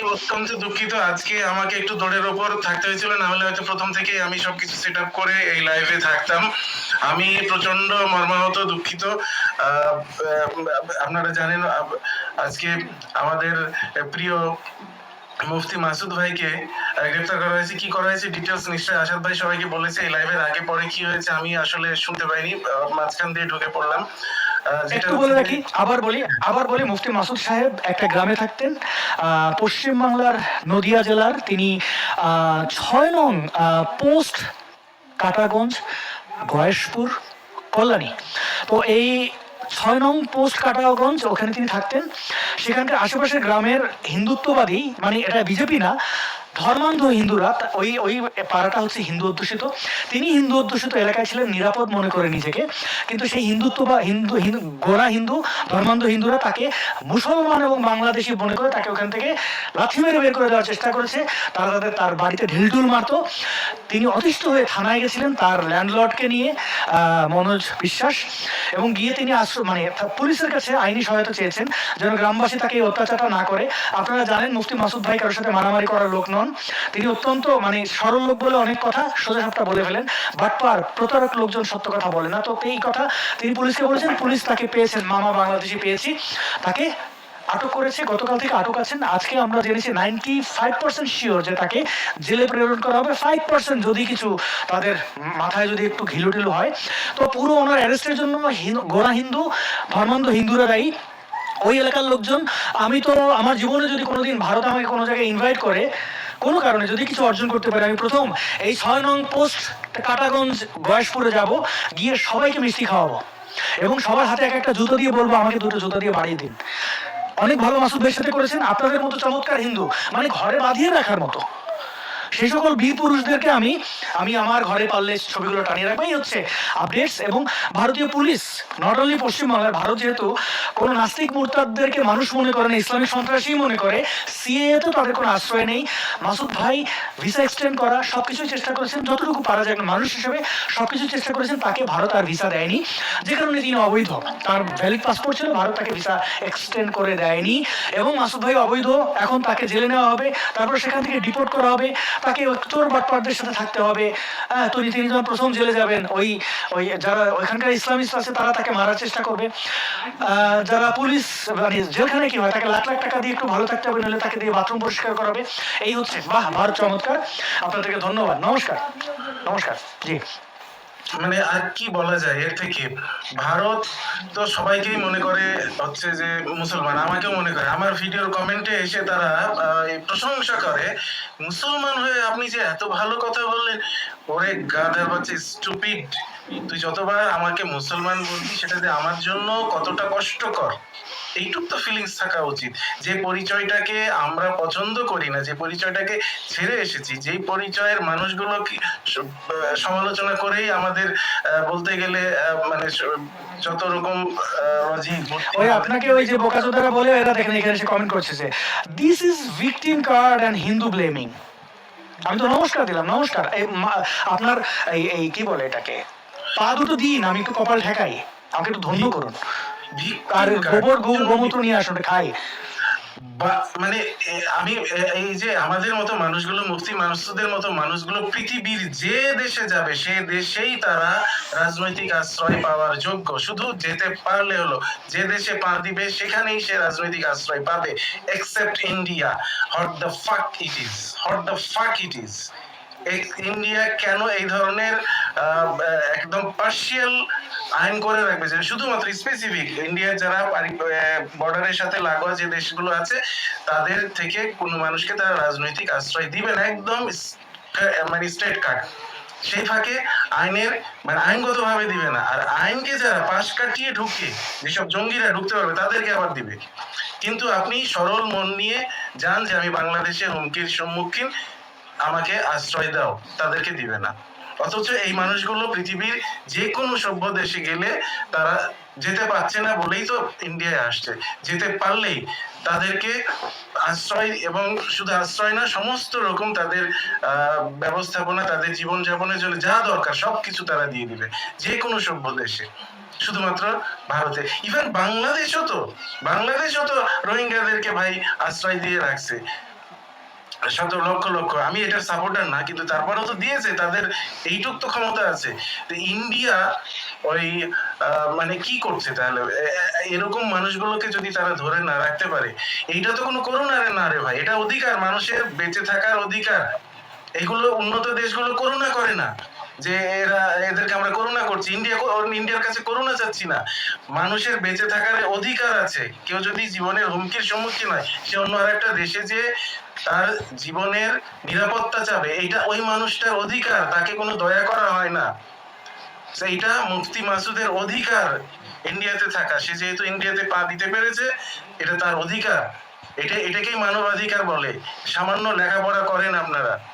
অত্যন্ত দুঃখিত। আজকে আমাকে একটু দৌড়ের ওপর থাকতে হয়েছিল না হলে হয়তো প্রথম আমি সবকিছু সেট আপ করে এই লাইভে থাকতাম। আমি প্রচণ্ড মর্মাহত দুঃখিত। আপনারা জানেন আজকে আমাদের প্রিয় মুফতি মাসুদ ভাইকে আহ, গ্রেফতার করা হয়েছে। কি করা হয়েছে ডিটেলস নিশ্চয়ই আসাদ ভাই সবাইকে বলেছে এই লাইভের আগে পরে কি হয়েছে আমি আসলে শুনতে পাইনি। মাঝখান দিয়ে ঢুকে পড়লাম। একটু বলে রাখি আবার বলি আবার বলি মুফতি মাসুদ সাহেব একটা গ্রামে থাকতেন পশ্চিমবাংলার নদিয়া জেলার তিনি ছয় নং পোস্ট কাটাগঞ্জ গয়েশপুর কল্যাণী। তো এই ছয় নং পোস্ট কাটাগঞ্জ ওখানে তিনি থাকতেন। সেখানকার আশেপাশের গ্রামের হিন্দুত্ববাদী মানে এটা বিজেপি না ধর্মান্ধ হিন্দুরা ওই ওই পাড়াটা হচ্ছে হিন্দু অধ্যুষিত। তিনি হিন্দু অধ্যুষিত এলাকায় ছিলেন, নিরাপদ মনে করে নিজেকে। কিন্তু সেই হিন্দুত্ব বা হিন্দু হিন্দু, গোড়া হিন্দু, ধর্মান্ধ হিন্দুরা তাকে মুসলমান এবং বাংলাদেশি মনে করে তাকে ওখান থেকে লাথি মেরে বের করে দেওয়ার চেষ্টা করেছে। তারা তাদের, তার বাড়িতে ঢিলঢুল মারতো। তিনি অতিষ্ঠ হয়ে থানায় গেছিলেন তার ল্যান্ডলর্ডকে নিয়ে মনোজ বিশ্বাস। এবং গিয়ে তিনি আশ্রয় মানে পুলিশের কাছে আইনি সহায়তা চেয়েছেন যেন গ্রামবাসী তাকে অত্যাচারটা না করে। আপনারা জানেন মুফতি মাসুদ ভাই কারোর সাথে মারামারি করার লোক নন। তিনি অত্যন্ত মানে সরল লোক বলে অনেক কথা সোজা সাপটা বলে ফেলেন। বাটপার প্রতারক লোকজন সত্য কথা বলে না। তো এই কথা তিনি পুলিশকে বলেছেন, পুলিশ তাকে পেয়েছেন। মামা বাংলাদেশি পেয়েছি। তাকে আটক করেছে, গতকাল থেকে আটক আছেন। আজকে আমরা জেনেছি নাইনটি ফাইভ পার্সেন্ট শিওর যে তাকে জেলে প্রেরণ করা হবে। ফাইভ পার্সেন্ট যদি কিছু তাদের মাথায় যদি একটু ঘিলুটিলু হয়। তো পুরো ওনার অ্যারেস্টের জন্য গোড়া হিন্দু, ধর্মান্ধ হিন্দুরা দায়ী। ওই এলাকার লোকজন, আমি তো আমার জীবনে যদি কোনোদিন ভারত আমাকে কোনো জায়গায় ইনভাইট করে কোনো কারণে যদি কিছু অর্জন করতে পারি, আমি প্রথম এই ছয় নং পোস্ট কাটাগঞ্জ, গয়েশপুরে যাব, গিয়ে সবাইকে মিষ্টি খাওয়াবো। এবং সবার হাতে এক একটা জুতো দিয়ে বলব, আমাকে দুটো জুতো দিয়ে বাড়িয়ে দিন। অনেক ভালো মাসুদ ভাইয়ের সাথে করেছেন, আপনাদের মতো চমৎকার হিন্দু মানে ঘরে বাঁধিয়ে রাখার মতো। সেই সকল বীর পুরুষদেরকে আমি আমি আমার ঘরে পারলে ছবিগুলো টানিয়ে রাখব। হচ্ছে আপডেটস এবং ভারতীয় পুলিশ নট অনলি পশ্চিমবাংলার, ভারত যেহেতু কোনো নাস্তিক মুরতাদদেরকে মানুষ মনে করে না ইসলামিক সন্ত্রাসী মনে করে সিএ তো তাদের কোনো আশ্রয় নেই। মাসুদ ভাই ভিসা এক্সটেন্ড করা সব কিছুই চেষ্টা করেছেন, যতটুকু পারা যায় মানুষ হিসেবে সব কিছু চেষ্টা করেছেন, তাকে ভারত আর ভিসা দেয়নি। যে কারণে তিনি অবৈধ। তার ভ্যালিড পাসপোর্ট ছিল, ভারত তাকে ভিসা এক্সটেন্ড করে দেয়নি। এবং মাসুদ ভাই অবৈধ, এখন তাকে জেলে নেওয়া হবে, তারপর সেখান থেকে ডিপোর্ট করা হবে। তাকে চোর বাটপারদের সাথে থাকতে হবে। তিনি তিনি যখন প্রথম জেলে যাবেন। ওই ওই যারা ওইখানকার ইসলামিস্ট আছে, তারা তাকে মারার চেষ্টা করবে। যারা পুলিশ মানে জেলখানে কি হয়, তাকে লাখ লাখ টাকা দিয়ে একটু ভালো থাকতে হবে, নাহলে তাকে দিয়ে বাথরুম পরিষ্কার করাবে। এই হচ্ছে, বাহ ভারত চমৎকার। আপনাদেরকে ধন্যবাদ। নমস্কার। নমস্কার। জি। মানে আর কি বলা যায়, এর থেকে ভারত তো সবাইকেই মনে করে হচ্ছে যে মুসলমান, আমাকেও মনে করে। আমার ভিডিওর কমেন্টে এসে তারা প্রশংসা করে, মুসলমান হয়ে আপনি যে এত ভালো কথা বললেন, ওরে গাধার বাচ্চা স্টুপিড তুই যতবার আমাকে মুসলমান বলবি সেটা যে আমার জন্য কতটা কষ্টকর। এইটুক তো ফিলিংস থাকা উচিত। যে পরিচয়টাকে আমরা পছন্দ করি না যে পরিচয়টাকে ছেড়ে এসেছি যেই পরিচয়ের মানুষগুলো কি সমালোচনা করেই আমাদের বলতে গেলে মানে যত রকম ওই আপনাকে ওই যে বোকাচোদারা বলে এরা দেখেন এখানে এসে কমেন্ট করছে যে this is victim card and Hindu blaming আমি তো নমস্কার দিলাম নমস্কার। আপনার এই এই কি বলে এটাকে? পা দুটো দিন আমি একটু কপাল ঠেকাই। আমাকে একটু ধন্য করুন। আর গোবর গোমূত্র নিয়ে আসুন খাই মানে আমি এই যে আমাদের মতো মানুষগুলো মুফতি মানুষদের মতো মানুষগুলো পৃথিবীর যে দেশে যাবে সে দেশেই তারা রাজনৈতিক আশ্রয় পাওয়ার যোগ্য। শুধু যেতে পারলে হলো যে দেশে পা দিবে সেখানেই সে রাজনৈতিক আশ্রয় পাবে except India hot the fuck it is hot the fuck it is India কেন এই ধরনের একদম পার্শিয়াল আইন করে রাখবে? যে শুধুমাত্র স্পেসিফিক ইন্ডিয়ার যারা বর্ডারের সাথে লাগোয়া যে দেশগুলো আছে, তাদের থেকে কোনো মানুষকে তারা রাজনৈতিক আশ্রয় দিবে না, একদম মানে স্ট্রেট কাট সেই ফাঁকে আইনের মানে আইনগত ভাবে দিবে না। আর আইনকে যারা পাশ কাটিয়ে ঢুকে, যেসব জঙ্গিরা ঢুকতে পারবে, তাদেরকে আবার দিবে। কিন্তু আপনি সরল মন নিয়ে যান যে আমি বাংলাদেশের হুমকির সম্মুখীন আমাকে আশ্রয় দাও, তাদেরকে দিবে না। অথচ এই মানুষগুলো পৃথিবীর যে কোনো সভ্য দেশে গেলে তারা যেতে পারছে না বলেই তো ইন্ডিয়ায় আসছে। যেতে পারলেই তাদেরকে আশ্রয় এবং শুধু আশ্রয় না, সমস্ত রকম তাদের ব্যবস্থাপনা, তাদের জীবনযাপনের জন্য যা দরকার, সবকিছু তারা দিয়ে দিবে যে কোনো সভ্য দেশে। শুধুমাত্র ভারতে। ইভেন বাংলাদেশও তো বাংলাদেশও তো রোহিঙ্গাদেরকে ভাই আশ্রয় দিয়ে রাখছে। শত লক্ষ লক্ষ। আমি এটা সাপোর্টার না, কিন্তু তারপরেও তো দিয়েছে, তাদের এইটুক তো ক্ষমতা আছে। তো ইন্ডিয়া ওই মানে কি করছে তাহলে? এরকম মানুষগুলোকে যদি তারা ধরে না রাখতে পারে, এইটা তো কোনো করোনা রে না রে ভাই। এটা অধিকার, মানুষের বেঁচে থাকার অধিকার। এগুলো উন্নত দেশগুলো করোনা করে না। যে এরা এদেরকে আমরা করোনা করছি। ইন্ডিয়া ইন্ডিয়ার কাছে করোনা চাচ্ছি না। মানুষের বেঁচে থাকার অধিকার আছে। কেউ যদি জীবনের হুমকির সম্মুখীন হয়, সে অন্য আরেকটা দেশে যে তার জীবনের নিরাপত্তা চাবে, এইটা ওই মানুষটার অধিকার। তাকে কোনো দয়া করা হয় না। সেইটা মুফতি মাসুদের অধিকার ইন্ডিয়াতে থাকা। সে যেহেতু ইন্ডিয়াতে পা দিতে পেরেছে, এটা তার অধিকার। এটা এটাকেই মানবাধিকার বলে। সামান্য লেখাপড়া করেন আপনারা।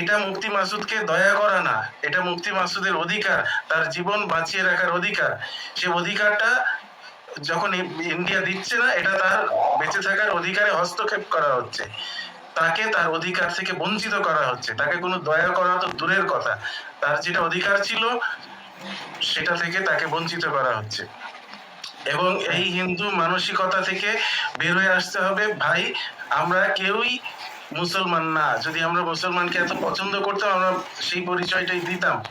এটা মুক্তি মাসুদকে দয়া করা না, এটা মুক্তি মাসুদের অধিকার, তার জীবন বাঁচিয়ে রাখার অধিকার। সে অধিকারটা যখন ইন্ডিয়া দিচ্ছে না, এটা তার বেঁচে থাকার অধিকারে হস্তক্ষেপ করা হচ্ছে। তাকে তার অধিকার থেকে বঞ্চিত করা হচ্ছে। তাকে কোনো দয়া করা তো দূরের কথা। তার যেটা অধিকার ছিল, সেটা থেকে তাকে বঞ্চিত করা হচ্ছে। এবং এই হিন্দু মানসিকতা থেকে বের হয়ে আসতে হবে, ভাই, আমরা কেউই মুসলমান না। যদি আমরা মুসলমানকে এত পছন্দ করতাম আমরা সেই পরিচয়টাই দিতাম।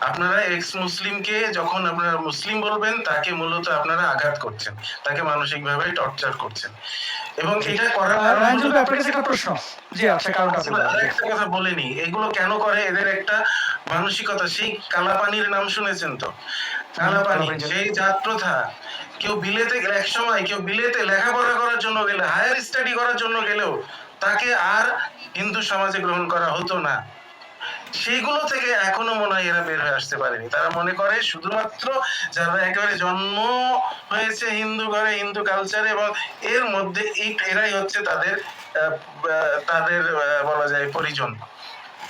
আপনারা এক্স মুসলিমকে যখন আপনারা মুসলিম বলবেন তাকে মূলত আপনারা আঘাত করছেন। তাকে মানসিকভাবে টর্চার করছেন। এবং এটা করার কারণ একটা প্রশ্ন। জি আচ্ছা। আর একটা কথা বলেনি এগুলো কেন করে? এদের একটা মানসিকতা। সেই কালাপানির নাম শুনেছেন তো? কালাপানি। সেই জাত প্রথা কেউ বিলেতে এক সময় কেউ বিলেতে লেখাপড়া করার জন্য গেলে হায়ার স্টাডি করার জন্য গেলেও তাকে আর হিন্দু সমাজে গ্রহণ করা হতো না। সেগুলো থেকে এখনও মনে হয় এরা বের হয়ে আসতে পারেনি। তারা মনে করে শুধুমাত্র যারা একেবারে জন্ম হয়েছে হিন্দু ঘরে, হিন্দু কালচারে এবং এর মধ্যে এরাই হচ্ছে তাদের তাদের বলা যায়, পরিজন।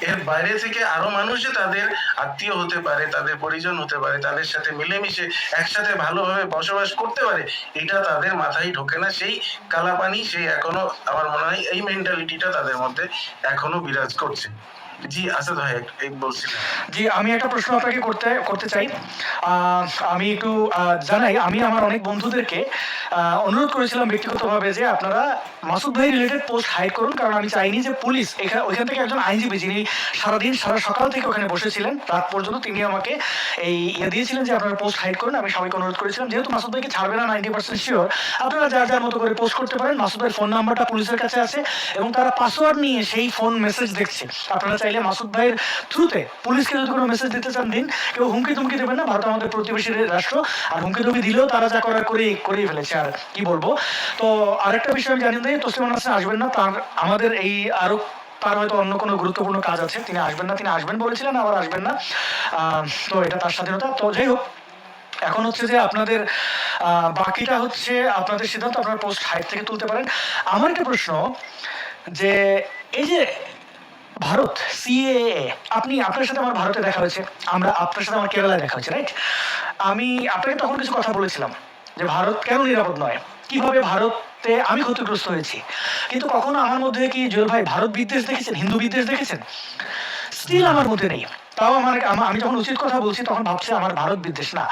এর বাইরে থেকে আরও মানুষ যে তাদের আত্মীয় হতে পারে, তাদের পরিজন হতে পারে, তাদের সাথে মিলেমিশে একসাথে ভালোভাবে বসবাস করতে পারে, এটা তাদের মাথায় ঢোকে না। সেই কালাপানি, সেই এখনও আমার মনে হয় এই মেন্টালিটিটা তাদের মধ্যে এখনও বিরাজ করছে। জি, আসাদ ভাই জি, আমি একটা প্রশ্ন আপনাকে করতে করতে চাই। আমি একটু জানাই, আমি আমার অনেক বন্ধুদেরকে অনুরোধ করেছিলাম ব্যক্তিগতভাবে যে আপনারা মাসুদ ভাই রিলেটেড পোস্ট হাইড করুন, কারণ আমি চাইনি যে পুলিশ ওইখান থেকে একজন আইনজীবী যিনি সারাদিন, সারা সকাল থেকে ওখানে বসেছিলেন, রাত পর্যন্ত তিনি আমাকে এই ইয়ে দিয়েছিলেন যে আপনারা পোস্ট করুন। আমি সবাইকে অনুরোধ করেছিলাম, যেহেতু মাসুদ ভাইকে ছাড়বে না নাইনটি পার্সেন্ট শিওর আপনারা যার যার মতো করে পোস্ট করতে পারেন। মাসুদ ভাইয়ের ফোন নাম্বারটা পুলিশের কাছে আছে এবং তারা পাসওয়ার্ড নিয়ে সেই ফোন মেসেজ দেখছে। আপনারা চাইলে মাসুদ ভাইয়ের থ্রুতে পুলিশকে যদি কোনো মেসেজ দিতে চান দিন, কেউ হুমকি তুমকি দেবেন না, ভারত আমাদের প্রতিবেশী রাষ্ট্র। আর হুমকি তুমকি দিলেও তারা যা করার করে করেই ফেলেছে। আর কি বলব? তো আরেকটা বিষয় আমি জানি যে তসলিমান হাসান আসবেন না, তার আমাদের এই আরও তার হয়তো অন্য কোনো গুরুত্বপূর্ণ কাজ আছে, তিনি আসবেন না, তিনি আসবেন বলেছিলেন, আবার আসবেন না। তো এটা তার স্বাধীনতা। তো যাই হোক, এখন হচ্ছে যে আপনাদের বাকিটা হচ্ছে আপনাদের সিদ্ধান্ত, আপনার পোস্ট হাইট থেকে তুলতে পারেন। আমার একটা প্রশ্ন, যে এই যে ভারত সিএএ আপনি আপনার সাথে আমার ভারতে দেখা হয়েছে। আমরা আপনার সাথে আমার কেরালায় দেখা হয়েছে রাইট আমি আপনাকে তখন কিছু কথা বলেছিলাম যে ভারত কেন নিরাপদ নয়? কীভাবে ভারতে আমি ক্ষতিগ্রস্ত হয়েছি? কিন্তু কখনো আমার মধ্যে কি জুয়েল ভাই ভারত বিদ্বেষ দেখেছেন? হিন্দু বিদ্বেষ দেখেছেন? স্টিল আমার মধ্যে নেই। তাও আমার আমি যখন উচিত কথা বলছি, তখন ভাবছি আমার ভারত বিদ্বেষ না।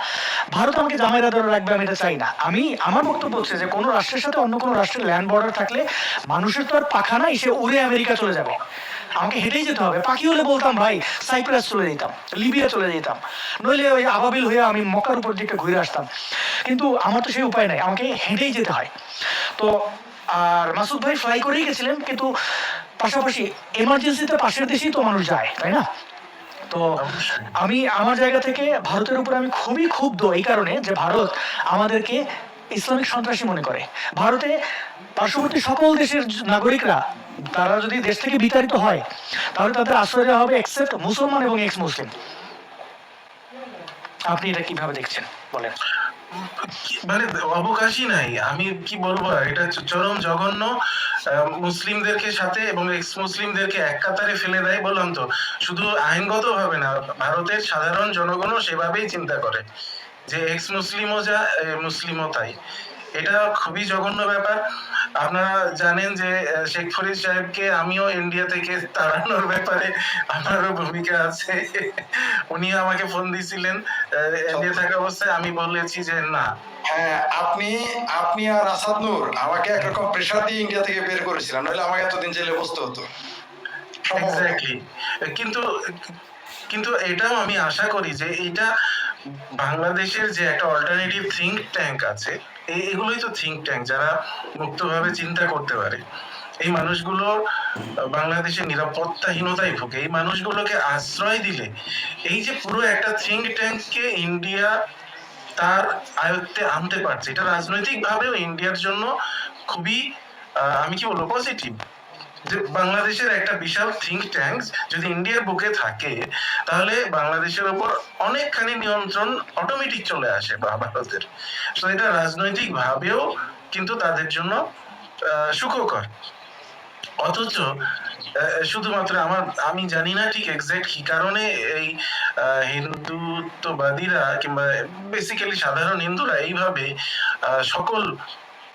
ভারত আমাকে জামাইরা ধরে রাখবে, আমি এটা চাই না। আমি, আমার বক্তব্য হচ্ছে যে কোনো রাষ্ট্রের সাথে অন্য কোনো রাষ্ট্রের ল্যান্ড বর্ডার থাকলে মানুষের তো আর পাখা নাই, সে উড়ে আমেরিকা চলে যাবে। আমাকে হেঁটেই যেতে হবে। পাখি হলে বলতাম ভাই সাইপ্রাস চলে যেতাম লিবিয়া চলে যেতাম। নইলে ওই আবাবিল হয়ে আমি মক্কার উপর দিকে ঘুরে আসতাম। কিন্তু আমার তো সেই উপায় নাই আমাকে হেঁটেই যেতে হয়। তো আর মাসুদ ভাই ফ্লাই করেই গেছিলেন কিন্তু পাশাপাশি এমার্জেন্সিতে পাশের দেশেই তো মানুষ যায় তাই না? তো আমি আমার জায়গা থেকে ভারতের উপর আমি খুবই ক্ষুব্ধ এই কারণে যে ভারত আমাদেরকে ইসলামিক সন্ত্রাসী মনে করে। ভারতে পার্শ্ববর্তী সকল দেশের নাগরিকরা, তারা যদি দেশ থেকে বিতাড়িত হয়, তাহলে তাদের আশ্রয় দেওয়া হবে এক্সেপ্ট মুসলমান এবং এক্স মুসলিম আপনি এটা কীভাবে দেখছেন? বলেন। মানে অবকাশই নাই। আমি কি বলব? এটা চরম জঘন্য মুসলিমদেরকে সাথে এবং এক্স মুসলিমদেরকে এক কাতারে ফেলে দেয় বললাম তো। শুধু আইনগত ভাবে না, ভারতের সাধারণ জনগণও সেভাবেই চিন্তা করে। যে এক্স মুসলিমও যা মুসলিমও তাই। এটা খুবই জঘন্য ব্যাপার। আপনারা জানেন যে শেখ ফরিদ সাহেবকে আমিও ইন্ডিয়া থেকে তাড়ানোর ব্যাপারে আমারও ভূমিকা আছে। উনি আমাকে ফোন দিয়েছিলেন ইন্ডিয়া থাকা অবস্থায় আমি বলেছি যে না। হ্যাঁ আপনি আপনি আর আসাদ নূর আমাকে একরকম প্রেশার দিয়ে ইন্ডিয়া থেকে বের করেছিলাম নইলে আমাকে এতদিন জেলে বসতে হতো। এক্স্যাক্টলি কিন্তু কিন্তু এটাও আমি আশা করি যে এইটা বাংলাদেশের যে একটা অল্টারনেটিভ থিঙ্ক ট্যাঙ্ক আছে এগুলোই তো থিঙ্ক ট্যাঙ্ক যারা মুক্তভাবে চিন্তা করতে পারে। এই মানুষগুলো, বাংলাদেশের নিরাপত্তাহীনতায় ভুগে, এই মানুষগুলোকে আশ্রয় দিলে, এই যে পুরো একটা থিঙ্ক ট্যাঙ্ককে ইন্ডিয়া তার আয়ত্তে আনতে পারছে, এটা রাজনৈতিক ভাবেও ইন্ডিয়ার জন্য খুবই আমি কি বলব পজিটিভ যে বাংলাদেশের একটা বিশাল থিঙ্ক ট্যাঙ্ক যদি ইন্ডিয়ার বুকে থাকে, তাহলে বাংলাদেশের উপর অনেকখানি নিয়ন্ত্রণ অটোমেটিক চলে আসে বা ভারতের। তো এটা রাজনৈতিক ভাবেও কিন্তু তাদের জন্য সুখকর। অথচ শুধুমাত্র আমার, আমি জানি না ঠিক এক্সাক্ট কি কারণে এই হিন্দুত্ববাদীরা কিংবা বেসিক্যালি সাধারণ হিন্দুরা এইভাবে সকল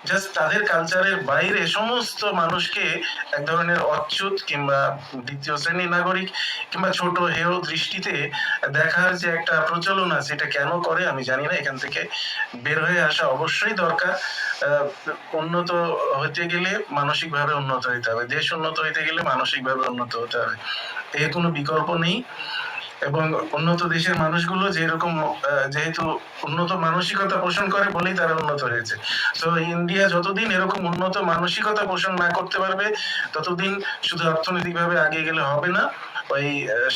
জাস্ট তাদের কালচারের বাইরে সমস্ত মানুষকে এক ধরনের অচ্যুত কিংবা দ্বিতীয় শ্রেণির নাগরিক কিংবা ছোট হেয় দৃষ্টিতে দেখার যে একটা প্রচলন আছে, এটা কেন করে আমি জানি না। এখান থেকে বের হয়ে আসা অবশ্যই দরকার। উন্নত হতে গেলে মানসিকভাবে উন্নত হতে হবে। দেশ উন্নত হতে গেলে মানসিকভাবে উন্নত হতে হবে। এর কোনো বিকল্প নেই। এবং উন্নত দেশের মানুষগুলো যেরকম যেহেতু উন্নত মানসিকতা পোষণ করে বলেই তারা উন্নত হয়েছে। তো ইন্ডিয়া যতদিন এরকম উন্নত মানসিকতা পোষণ না করতে পারবে, ততদিন শুধু অর্থনৈতিকভাবে আগে গেলে হবে না, ওই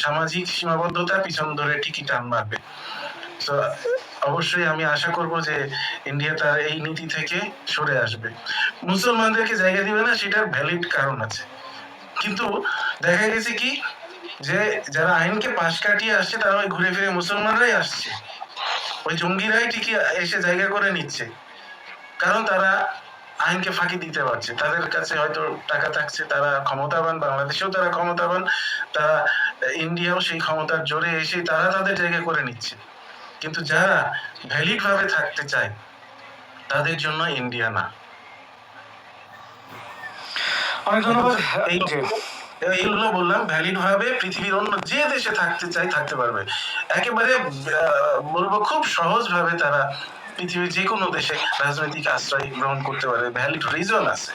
সামাজিক সীমাবদ্ধতা পিছন ধরে ঠিকই টান মারবে। তো অবশ্যই আমি আশা করব যে ইন্ডিয়া তার এই নীতি থেকে সরে আসবে। মুসলমানদেরকে জায়গা দিবে না, সেটার ভ্যালিড কারণ আছে। কিন্তু দেখা গেছে কি যে যারা আইনকে পাশ কাটিয়ে আসছে তারা ওই ঘুরে ফিরে মুসলমানরাই আসছে। ওই জঙ্গিরাই ঠিকই এসে জায়গা করে নিচ্ছে। কারণ তারা আইনকে ফাঁকি দিতে পারছে। তাদের কাছে হয়তো টাকা থাকছে তারা ক্ষমতাবান বাংলাদেশেও তারা ক্ষমতাবান তারা ইন্ডিয়াও সেই ক্ষমতার জোরে এসে তারা তাদের জায়গা করে নিচ্ছে। কিন্তু যারা ভ্যালিড ভাবে থাকতে চায় তাদের জন্য ইন্ডিয়া না। অনেক ধন্যবাদ। এইগুলো বললাম ভ্যালিড ভাবে পৃথিবীর অন্য যে দেশে থাকতে চাই থাকতে পারবে। একেবারে বলব খুব সহজ ভাবে তারা পৃথিবীর যে কোনো দেশে রাজনৈতিক আশ্রয় গ্রহণ করতে পারে। ভ্যালিড রিজন আছে।